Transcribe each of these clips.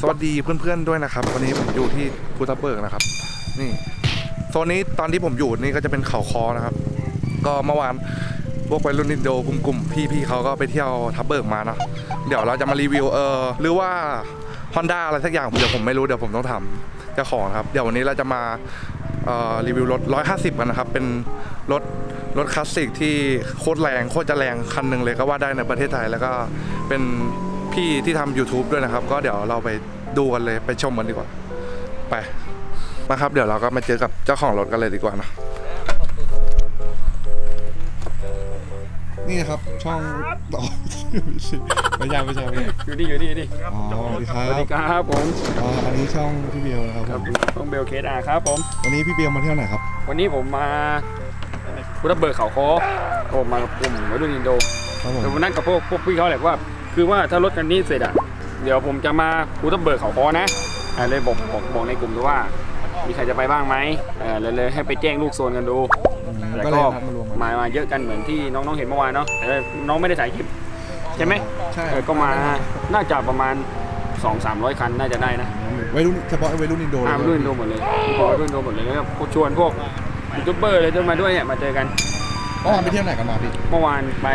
สวัสดีเพื่อนๆด้วยนะครับ วันนี้ผมอยู่ที่ภูทับเบิกนะครับ นี่โซนนี้ตอนที่ผมอยู่นี่ก็จะเป็นเขาคอนะครับ ก็เมื่อวานพวกวัยรุ่นอินโดกลุ่มๆพี่ๆเขาก็ไปเที่ยวทับเบิกมาเนาะเดี๋ยวเราจะมารีวิวเออหรือว่า Honda อะไรสักอย่างเดี๋ยวผมไม่รู้เดี๋ยวผมต้องทำเจ้าของครับ เดี๋ยววันนี้เราจะมาเอ่อรีวิวรถ 150 กันนะครับ เป็นรถรถคลาสสิกที่โคตรแรงโคตรจะแรงคันหนึ่งเลยก็ว่าได้ในประเทศไทย แล้วก็เป็น พี่ที่ทำ YouTube ด้วยนะครับ ก็เดี๋ยวเราไปดูกันเลยไปชมกันดีกว่า ไปมาครับ เดี๋ยวเราก็มาเจอกับเจ้าของรถกันเลยดีกว่านะนี่ครับช่องต่อไม่ใช่ไม่ใช่ไม่ใช่อยู่นี่อยู่นี่อยู่นี่อ๋อสวัสดีครัสวัสดีบครับผมอ๋ออันนี้ช่องพี่เบลนะครับครับผมต้องเบลเคสอาครับผม วันนี้พี่เบลมาเที่ยวไหนครับวันนี้ผมมาพุทธเบิกเขาโคผมมากับกลุ่มวัยรุ่นอินโดครับผมแต่วันนั้นกับพวกพวกพี่เขาแหละว่า คือว่าถ้ารถคันนี้เสร็จอะ เดี๋ยวผมจะมาพุทธเบิกเขาโคนะอ่าเลยบอกบอกบอกในกลุ่มด้วยว่า มีใครจะไปบ้างไหมเออเลยเลยให้ไปแจ้งลูกโซนกันดูอืมแต่ก็เลก็ยนัดมารวมกันมามาเยอะกันเหมือนที่น้องๆเห็นเมื่อวานเนาะแต่น้องไม่ได้ถ่ายคลิปใช่ไหมใช่เออก็มาน่าจะประมาณ 2-300 คันน่าจะได้นะวัยรุ่นเฉพาะวัยรุ่นอินโดอ่ารุ่นโดหมดเลยพอรุ่นโดหมดเลยแล้วก็ชวนพวกยูทูบเบอร์เลยจะมาด้วยเนี่ยมาเจอกันเมื่อวานไปเที่ยวไหนกันมาพี่เมื่อวานไป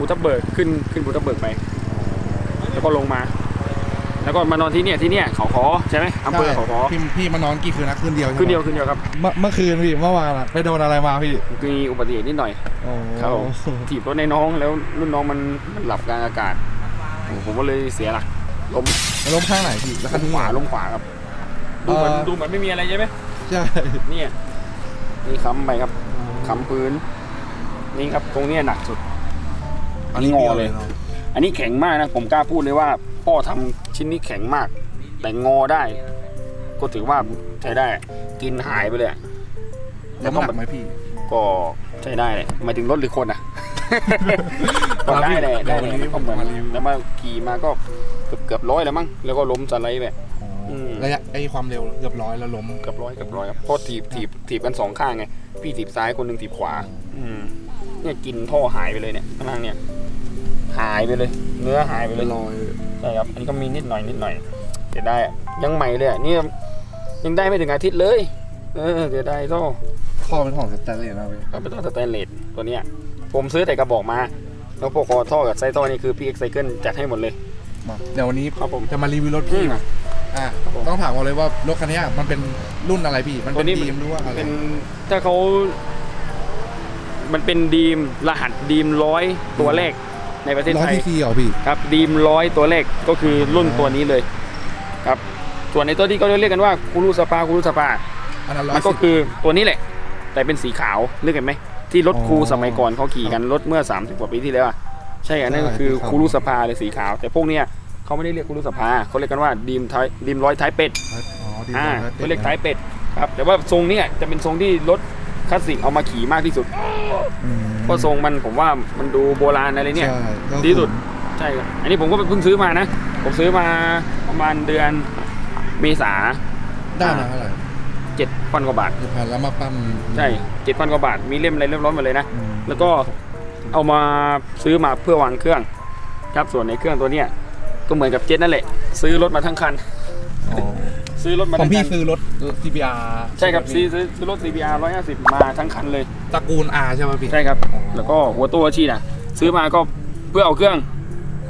ภูทับเบิกขึ้นขึ้นภูทับเบิกไป แล้วก็ลงมา แล้วก็มานอนที่เนี่ยที่เนี่ยเขาขอใช่ไหมอำเภอเขาขอ พี่พี่มานอนกี่คืนนะคืนเดียวใช่ไหมขึ้นเดียวขึ้นเดียวครับเมื่อเมื่อคืนพี่เมื่อวานอะไปโดนอะไรมาพี่มีอุบัติเหตุนิดหน่อยโอ้ครับผมถีบรถในน้องแล้วรุ่นน้องมันมันหลับกลางอากาศโอ้ผมก็เลยเสียหลักล้มแล้วล้มข้างไหนพี่แล้วคันล้มนี้ขวาล้มขวาครับดูเหมือนเอ่อดูเหมือนไม่มีอะไรใช่ไหมใช่เนี่ยนี่ค้ำไปครับค้ำพื้นนี่ครับตรงเนี้ยหนักสุด อันนี้งอเดียวเลเลยยเนาะอันนี้แข็งมากนะ ผมกล้าพูดเลยว่าพ่อทำชิ้นนี้แข็งมาก แต่งอได้ ก็ถือว่าใช้ได้ กินหายไปเลยอะแล้วมันหนักไหมพี่ ก็ใช้ได้เลยหมายถึงรถหรือคนอะก็ได้แหละได้แหละก็เหมือนแล้วมาขี่มาก็เกือบเกือบร้อยแล้วมั้งแล้วก็ล้มสไลด์แบบอืมระยะไอความเร็วเกือบร้อยแล้วล้มเกือบร้อยเกือบร้อยครับเพราะถีบถีบถีบกันสองข้างไงพี่ถีบซ้ายคนหนึ่งถีบขวา อืมเนี่ยกินท่อหายไปเลยเนี่ยข้างล่างเนี่ย หายไปเลย เนื้อหายไปเลยลอยใช่ครับอันนี้ก็มีนิดหน่อยนิดหน่อยเสียดายอะยังใหม่เลยอะนี่ยังได้ไม่ถึงอาทิตย์เลย เออเสียดายโซ่ข้อเป็นของสแตนเลสนะพี่ก็เป็นตัวสแตนเลสตัวเนี้ยผมซื้อแต่กระบอกมา แล้วพวกคอท่อกับไส้ท่อนี่คือพี่เอ็กไซเคิลจัดให้หมดเลยมาเดี๋ยววันนี้ครับผมจะมารีวิวรถพี่อืมนะอะครับผมต้องถามก่อนเลยว่ารถคันเนี้ยมันเป็นรุ่นอะไรพี่ มันตัเป็วนนี้ดีมหรือว่าอะไรเป็นถ้าเขามันเป็นดีมรหัสดีมร้อยตัวแรก ในประเทศร้อยไทยทีซีเหรอพี่ ครับดีมร้อยตัวแรกก็คือรุ่นตัวนี้เลยครับส่วนในตัวที่เขาเรียกกันว่าคูรุสปาคูรุสปา อันนั้นร้อมัยนก็คือตัวนี้แหละ แต่เป็นสีขาวเรียกกันไหม ที่รถอ๋อครูสมัยก่อนเขาขี่กันรถเมื่อ 30 กว่าปีที่แล้วอะใช่อันนั้นก็คือใช่คูรุสภาเลยสีขาว แต่พวกเนี้ยเขาไม่ได้เรียกคูรุสภาเขาเรียกกันว่าดีมไทยดีมร้อยท้ายเป็ดอ๋อดีอ่าร้เขาเรียกท้ายเป็ดครับแต่ว่าทรงเนี้ยจะเป็นทรงที่รถคลาสสิกเอามาขี่มากที่สุด อืม เพราะทรงมันผมว่ามันดูโบราณอะไรเนี่ยใช่ก็ดีสุดใช่ครับอันนี้ผมก็เพิ่งซื้อมานะ ผมซื้อมาประมาณเดือนเมษาได้มาเท่าไหร่เจ็ดพันกว่าบาทหนึ่งพันแล้วมาปั้นใช่เจ็ดพันกว่าบาทมีเล่มอะไรเรียบร้อยหมดเลยนะอืมแล้วก็เอามาซื้อมาเพื่อวางเครื่อง ครับส่วนในเครื่องตัวเนี้ยก็เหมือนกับเจ็ตนั่นแหละ ซื้อรถมาทั้งคันอ๋อ ซื้อรถมาของทั้งพี่คันซื้อรถ CBR ใช่ครับซื้อซื้อซื้อรถ CBR 150 มาทั้งคันเลย ตระกูล R ใช่ไหมพี่ใช่ครับ แล้วก็หัวตัวชีนะซื้อมาก็เพื่อเอาเครื่อง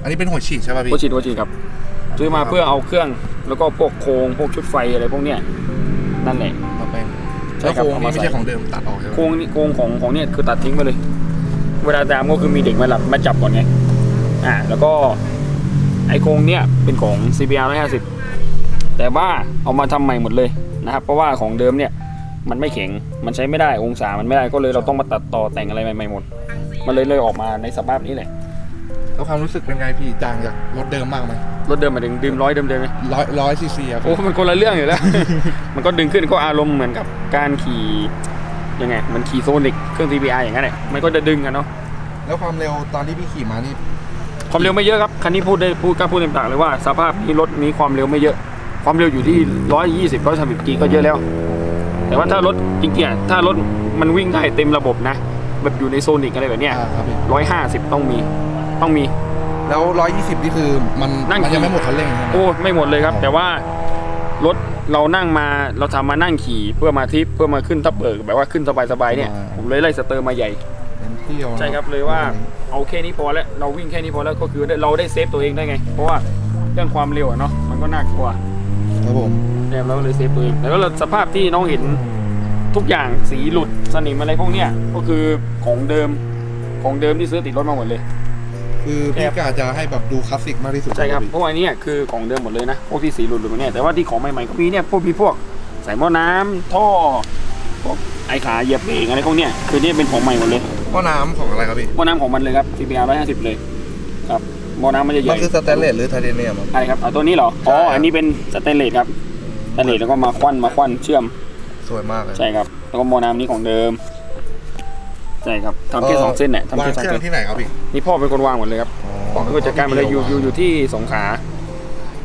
อันนี้เป็นหัวฉีดใช่ป่ะพี่ หัวฉีดหัวฉีดครับ ซื้อมาเพื่อเอาเครื่อง แล้วก็พวกโครงพวกชุดไฟอะไรพวกเนี้ยนั่นแหละ มาเป็นใช่แล้วครับโครงเอานี้มาไม่ใส่ใช่ของเดิมตัดออกใช่ไหมโครงนี่โครงของของเนี่ยคือตัดทิ้งไปเลย เวลาตามก็คือมีเด็กมาหลับมาจับก่อนไง อ่าแล้วก็ไอโครงเนี่ยเป็นของ CBR 150 แต่ว่าเอามาทำใหม่หมดเลยนะครับ เพราะว่าของเดิมเนี่ยมันไม่แข็ง มันใช้ไม่ได้ องศา มันไม่ได้ ก็เลยเราต้องมาตัดต่อแต่งอะไรใหม่ๆหมด มันเลยเลยออกมาในสภาพนี้แหละ แล้วความรู้สึกเป็นไงพี่จางจากรถเดิมมากไหมรถเดิมมาถึงดื่มร้อยเดิมเดิมไหมร้อยร้อยซีซีอะโอ้ มันคนละเรื่องอยู่แล้ว มันก็ดึงขึ้นก็อารมณ์เหมือนกับการขี่ยังไง มันขี่โซนิกเครื่อง CBR อย่างนั้นแหละ มันก็จะดึงกันเนาะ แล้วความเร็วตอนที่พี่ขี่มานี่ ความเร็วไม่เยอะครับ คันนี้พูดได้พูดกล้าพูดเต็มปากเลยว่า สภาพนี้รถนี้ความเร็วไม่เยอะ ความเร็วอยู่ที่ร้อยยี่สิบร้อยสามสิบกีก็เยอะแล้ว แต่ว่าถ้ารถจริงๆอะถ้ารถมันวิ่งได้เต็มระบบนะแบบอยู่ในโซนิกอะไรแบบเนี้ยอ่าครับพี่ร้อยห้าสิบต้องมีต้องมี แล้ว120นี่คือมันนั่ง มันยังขี่ไม่หมดคันเร่งใช่ไหม โอ้ไม่หมดเลยครับอ๋อแต่ว่ารถเรานั่งมาเราทำมานั่งขี่เพื่อมาทริปเพื่อมาขึ้นทับเบิกแบบว่าขึ้นสบายๆเนี่ยผมเลยไล่สเตอร์มาใหญ่ เน้นเที่ยวนะใช่ครับเลยว่าเอาแค่นี้พอแล้วเราวิ่งแค่นี้พอแล้วก็คือได้เราได้เซฟตัวเองได้ไง เพราะว่าเรื่องความเร็วอะเนาะมันก็น่ากลัว ครับผมเนี่ยเราก็เลยเซฟตัวเองแล้วก็สภาพที่น้องเห็นทุกอย่างสีหลุดสนิมอะไรพวกเนี้ยก็คือของเดิมของเดิมที่ซื้อติดรถมาหมดเลย คือพี่กาจะให้แบบดูคลาสสิกมากที่สุดใช่ครับพี่เพราะว่าอันเนี้ยคือของเดิมหมดเลยนะพวกที่สีหลุดหลุดมาเนี่ยแต่ว่าที่ของใหม่ๆก็มีเนี่ยพวกมีพวกใส่หม้อน้ำท่อพวกไอขาเหยียบเบรกอะไรพวกเนี้ยคือเนี่ยเป็นของใหม่หมดเลยหม้อน้ำของอะไรครับพี่หม้อน้ำของมันเลยครับ CBR 150 เลยครับ หม้อน้ำมันจะใหมัญ่นคือสแตนเลสหรือไทเทเนียมครับ อะไรครับเอาตัวนี้เหรออ๋อใช่ครับ อันนี้เป็นสแตนเลสครับสแตนเลสแล้วก็มาควันมาควันเชื่อมสวยมากเลยใช่ครับ แล้วก็หม้อน้ำนี้ของเดิมใช่ครับทำแค่สองเส้นเนี่ยทำวางแค่สองเครื่อเส้นงที่ไหนครับพี่นี่พ่อเป็นคนวางหมดเลยครับพ่อเป็นคนจัดการหมดเลยอยู่อยู่อยู่ที่สงขลา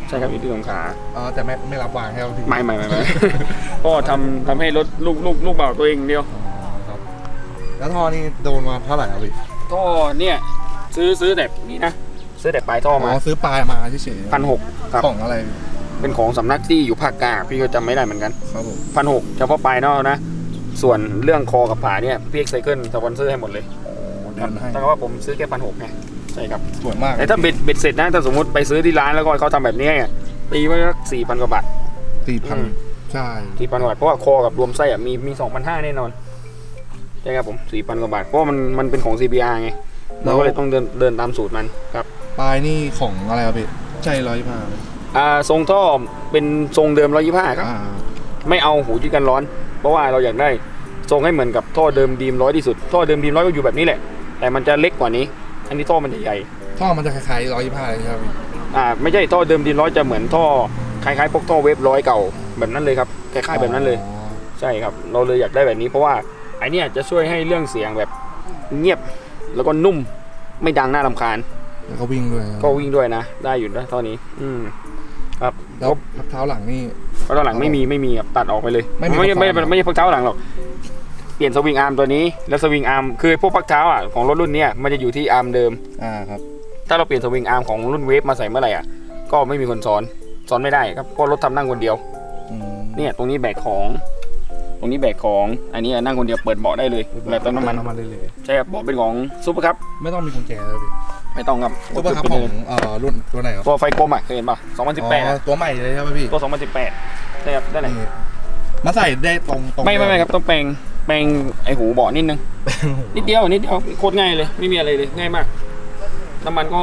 ใช่ครับอยู่ที่สงขลา อ๋อแต่ไม่ไม่รับวางให้เราพี่ไม่ไม่ไม่ไม่พ่อทำทำให้รถลูกลูกลูกเบาตัวเองเดียวอ๋อครับแล้วท่อนี่โดนมาเท่าไหร่ครับพี่ท่อเนี่ย ซื้อซื้อแบบนี้นะ ซื้อแบบปลายท่ออ๋มาอซื้อปลายมาเฉยๆพันหกครับ ของอะไรเป็นของสำนักที่อยู่ภาคกลางพี่ก็จำไม่ได้เหมือนกันครับผมพันหกเฉพาะปลายนอกนะ ส่วนเรื่องคอกับผาเนี่ยพี่เอ็กไซเคิลสปอนเซอร์ให้หมดเลยเดินให้แต่ว่าผมซื้อแค่พันหกไงใช่ครับ สวยมากแต่ถ้าเบ็ดเบ็ดเสร็จนะถ้าสมมติไปซื้อที่ร้านแล้วก็เขาทำแบบนี้ไงตีไว้สักสี่พันกว่าบาท สี่พันอืม ใช่สี่พันกว่าบาทเพราะว่าคอกับรวมไส้อะมีมีสองพันห้าแน่นอนใช่ครับผมสี่พันกว่าบาทเพราะว่ามันมันเป็นของ CBR ไงเราก็เลยต้องเดินเดินตามสูตรมันครับ ปลายนี่ของอะไรครับพี่ใช่ร้อยมาอ่าทรงท่อเป็นทรงเดิมร้อยี่ห้าครับ อ่าไม่เอาหูยืดกันร้อน เพราะว่าเราอยากได้ทรงให้เหมือนกับท่อเดิมดีมร้อยที่สุด ท่อเดิมดีมร้อยก็อยู่แบบนี้แหละ แต่มันจะเล็กกว่านี้ อันนี้ท่อมันจะใหญ่ท่อมันจะคล้ายๆร้อยยี่ห้าเลยใช่ไหมพี่อ่าไม่ใช่ท่อเดิมดีมร้อยจะเหมือนท่อคล้ายๆพวกท่อเวฟร้อยเก่าแบบนั้นเลยครับคล้ายๆแบบนั้นเลย อ๋อใช่ครับ เราเลยอยากได้แบบนี้เพราะว่าไอเนี้ยจะช่วยให้เรื่องเสียงแบบเงียบแล้วก็นุ่มไม่ดังน่ารำคาญ แล้วก็วิ่งด้วยก็วิ่งด้วยนะ ได้อยู่นะท่อนี้ อืม ครับแล้วพักเท้าหลังนี่เพราะตอนหลังไม่มีไม่มีครับตัดออกไปเลย ไม่มีไม่พักไม่เท้าหลังไม่ใช่พักเท้าหลังหรอกเปลี่ยนสวิงอาร์มตัวนี้ แล้วสวิงอาร์มคือพวกพักเท้าอะของรถรุ่นเนี้ยมันจะอยู่ที่อาร์มเดิมอ่าครับ ถ้าเราเปลี่ยนสวิงอาร์มของรุ่นเวฟมาใส่เมื่อไหร่อะก็ไม่มีคนซ้อนซ้อนไม่ได้ครับเพราะรถทำนั่งคนเดียวอืมเนี่ยตรงนี้แบกของ ตรงนี้แบกของอันนี้นั่งคนเดียวเปิดเบาะได้เลยแล้วเติมน้ำมันน้ำมันเลยเลยใช่ครับเบาะเป็นของซุปเปอร์ครับ ไม่ต้องมีกุญแจเลยพี่ ไม่ต้องครับตัวบังคับของเอ่อรุ่นตัวไหนครับตัวไฟกลมอะเคยเห็นป่ะอ๋อ2018 ตัวใหม่เลยใช่ไหมพี่ตัว 2018ใช่ครับได้ไหนนี่มาใส่ได้ตรงตรงไม่ไม่ไม่ครับต้องแปลงแปลงไอหูเบาะนิดนึงนิดเดียวนิดเดียวโคตรง่ายเลยไม่มีอะไรเลยง่ายมากน้ำมันก็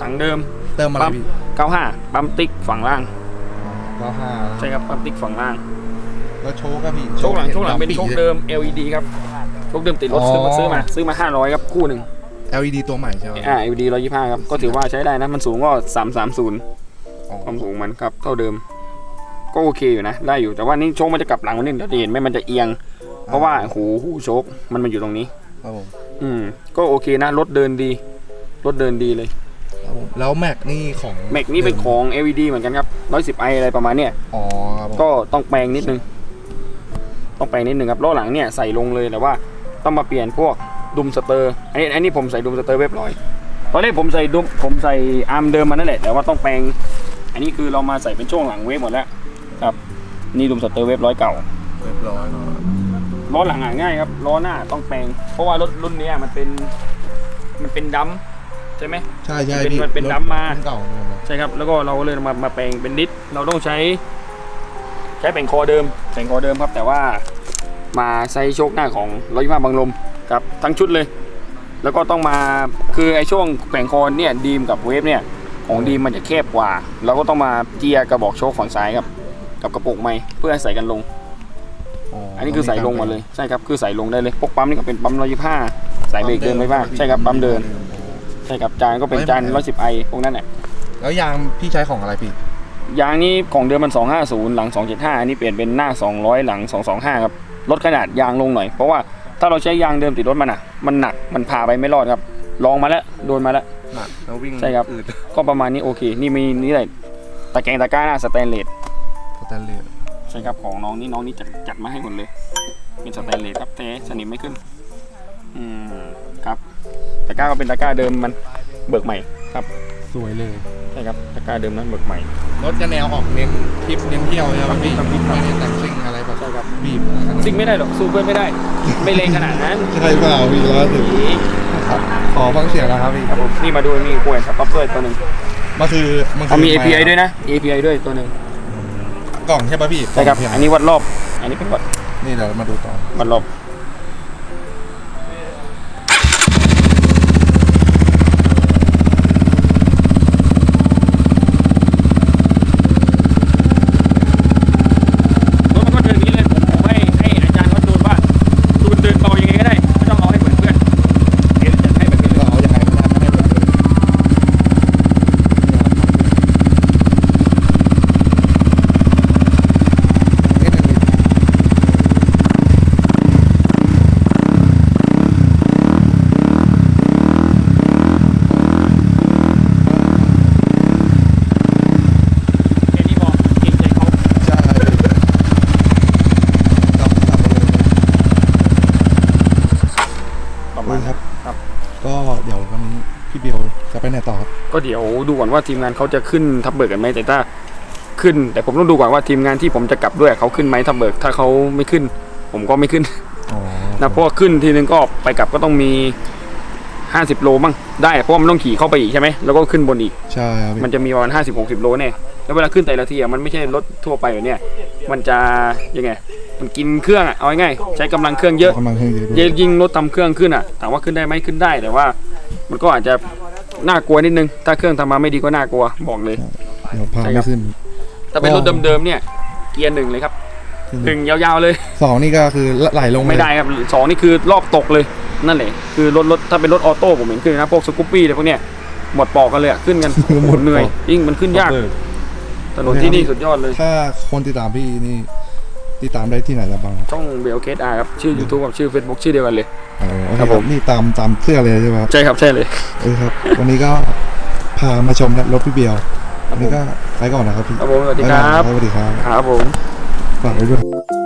ถังเดิมเติมอะไรปั๊มพี่95ปั๊มติ๊กฝั่งล่างเก้าห้าใช่ครับปั๊มติ๊กฝั่งล่าง แล้วโชว์ก็พี่โชคหลังโชคหลังเป็นปีโชคเดิม LED ครับโชคเดิมติดรถอ๋อซื้อมาซื้อมาซื้อมา500ครับคู่หนึ่ง LED ตัวใหม่ใช่ไหมอ่า LED 125 ครับ ก็ถือว่าใช้ได้นะ มันสูงก็ 330อ๋อความสูงมันครับ เท่าเดิม ก็โอเคอยู่นะ ได้อยู่ แต่ว่านี่โชคมันจะกลับหลังนิดเดี๋ยวจะเห็นไหมมันจะเอียง เพราะว่าหูหูโชคมันมาอยู่ตรงนี้ครับผมอืม ก็โอเคนะ รถเดินดี รถเดินดีเลยครับผมแล้วแม็กนี่ของแม็กนี่เป็นของ LED เหมือนกันครับ110 i อะไรประมาณเนี้ย อ๋อครับผมก็ต้องแปลงนิดนึง ต้องแปลงนิดนึงครับล้อหลังเนี่ยใส่ลงเลยแต่ว่าต้องมาเปลี่ยนพวก ดุมสเตอร์อันนี้อันนี้ผมใส่ดุมสเตอร์เรียบร้อย ตอนแรกผมใส่ดุมผมใส่อาร์มเดิมมานั่นแหละแต่ว่าต้องแปลง อันนี้คือเรามาใส่เป็นช่วงหลังเวฟหมดแล้วครับนี่ดุมสเตอร์เวฟร้อยเก่าเรียบร้อยเนอะล้อหลังหาง่ายครับล้อหน้าต้องแปลง เพราะว่ารถรุ่นเนี้ยมันเป็นมันเป็นดัมใช่ไหม ใช่ใช่เป็นพี่มันเป็นรถดำมารุ่นเก่าเนี่ยนะใช่ครับ แล้วก็เราก็เลยมามาแปลงเป็นดิสเราต้องใช้ ใช้แป่งคอเดิมแป่งคอเดิมครับ แต่ว่ามาใช้โชคหน้าของร้อยมาบังลม กับทั้งชุดเลย แล้วก็ต้องมาคือไอ้ช่วงแป่งคอเนี่ยดีมกับเวฟเนี่ยของดีมมันจะแคบกว่า เราก็ต้องมาเจียกระบอกโชคฝั่งซ้ายครับกับกระโปรงไม้เพื่อให้ใส่กันลง อันนี้คือใส่ลงหมาเลยใช่ครับคือใส่ลงได้เลยพวกปั๊มนี่ก็เป็นปั๊มร้อยยี่ห้าสายเบรกเดินไปบ้างใช่ครับปั๊มเดินใช่ครับจานก็เป็นจานร้อยสิบไอพวกนั้นแหละแล้วยางพี่ใช้ของอะไรพี่ยางนี้ของเดิมมัน 250 หลัง 275 อันนี้เปลี่ยนเป็นหน้า 200 หลัง 225 ครับ ลดขนาดยางลงหน่อย เพราะว่า ถ้าเราใช้ยางเดิมติดรถมันอะ มันหนักมันพาไปไม่รอดครับ ลองมาแล้วโดนมาแล้ว หนักแล้ววิ่งใช่ครับ อืดก็ประมาณนี้โอเค นี่มีนี่อะไรตะแกรงตะกร้าหน้าสแตนเลสสแตนเลสใช่ครับของน้องนี่น้องนี่จัดจัดมาให้หมดเลย เป็นสแตนเลสครับแต่สนิมไม่ขึ้น อืมครับตะกร้าก็เป็นตะกร้าเดิมมันเบิกใหม่ครับสวยเลย ใช่ครับตะกร้าเดิมนั้นเบิกใหม่ รถจะแนวออกเน้นทริปเน้นเที่ยวใช่ไหมพี่ไม่ได้แต่งซิ่งอะไร แบบใช่ครับบีบอะไรขนาดนั้นซิ่งไม่ได้หรอกสู้เพื่อนไม่ได้ ไม่เลงขนาดนั้นใช่เปล่าพี่ร้อยสิบครับขอฟังเสียงนะครับพี่ครับผมนี่มาดูมีกล้วยกับป๊อปเปอร์ตัวหนึ่งมันคือมันคืเขามีไ API ด้วยนะ API ด้วยตัวหนึ่งกล่องใช่ป่ะพี่ใช่ครับกล่งอันนี้วัดรอบ อันนี้เป็นวัดนี่เดี๋ยวมาดูต่อวัดรอบรถมันก็เดินอย่างนี้เลยผมผมให้ให้อาจารย์เขาดูว่าดูเดินเบายังไงก็ได้ไม่ต้องเอาให้เหมือนเพื่อนเดี๋ยวจะให้แบบนี้เลย เราเอาอย่างไรก็ได้ไม่ให้แบบนี่เป็น แค่นี้พอเกรงใจเขา ใช่ครับครับ ประมาณ ครับ ครับ ก็เดี๋ยววันนี้พี่เบลจะไปไหนต่อครับ ก็เดี๋ยวดูก่อนว่าทีมงานเขาจะขึ้นทับเบิกกันไหมแต่ถ้าขึ้น แต่ผมต้องดูก่อนว่าทีมงานที่ผมจะกลับด้วยเขาขึ้นไหมทับเบิกถ้าเขาไม่ขึ้น ผมก็ไม่ขึ้นอ๋อนะเพราะว่าขึ้นทีนึงก็ไปกลับก็ต้องมี50โลบ้างได้เพราะว่ามันต้องขี่เข้าไปอีกใช่ไหมแล้วก็ขึ้นบนอีกใช่ครับพี่มันจะมีประมาณ50 60โลแน่แล้วเวลาขึ้นแต่ละทีอะมันไม่ใช่รถทั่วไปแบบเนี้ยมันจะยังไง มันกินเครื่องอะเอาง่ายๆใช้กำลังเครื่องเยอะกำลังเครื่องเยอะด้วยยิ่งรถทำเครื่องขึ้นอะถามว่าขึ้นได้ไหมขึ้นได้แต่ว่า มันก็อาจจะ น่ากลัวนิดนึง ถ้าเครื่องทำมาไม่ดีก็น่ากลัวบอกเลย เดี๋ยวพาใช่คไม่รับขึ้นถ้าเป็นรถเดิมๆเนี่ยเกียร์หนึ่งเลยครับหนึ่งยาวๆเลย สองนี่ก็คือไหลลงเลยไม่ได้ครับสองนี่คือรอบตกเลยนั่นแหละคือรถรถถ้าเป็นรถออโต้ผมเห็นขึ้นนะพวกสกูปปี้อะไรพวกเนี้ยหมดปอกกันเลยอะขึ้นกันหมดเหนื่อยยิ่งมันขึ้นยากเออถนนที่นี่สุดยอดเลย ถ้าคนติดตามพี่นี่ ติดตามได้ที่ไหนแล้วบ้างครับช่องเบลเคสอาครับ ชื่อ YouTube กับชื่อ Facebook ชื่อเดียวกันเลยอ๋อโอเครับผม นี่ตามตามเสื้อเลยใช่ไหมครับใช่ครับ ใช่เลย เออครับ วันนี้ก็พามาชมรถพี่เบลครับวันผนี้มก็ไปก่อนนะครับพี่ครับผมสวัสดีครับ สวัสดีครับครับผมฝากไว้ด้วย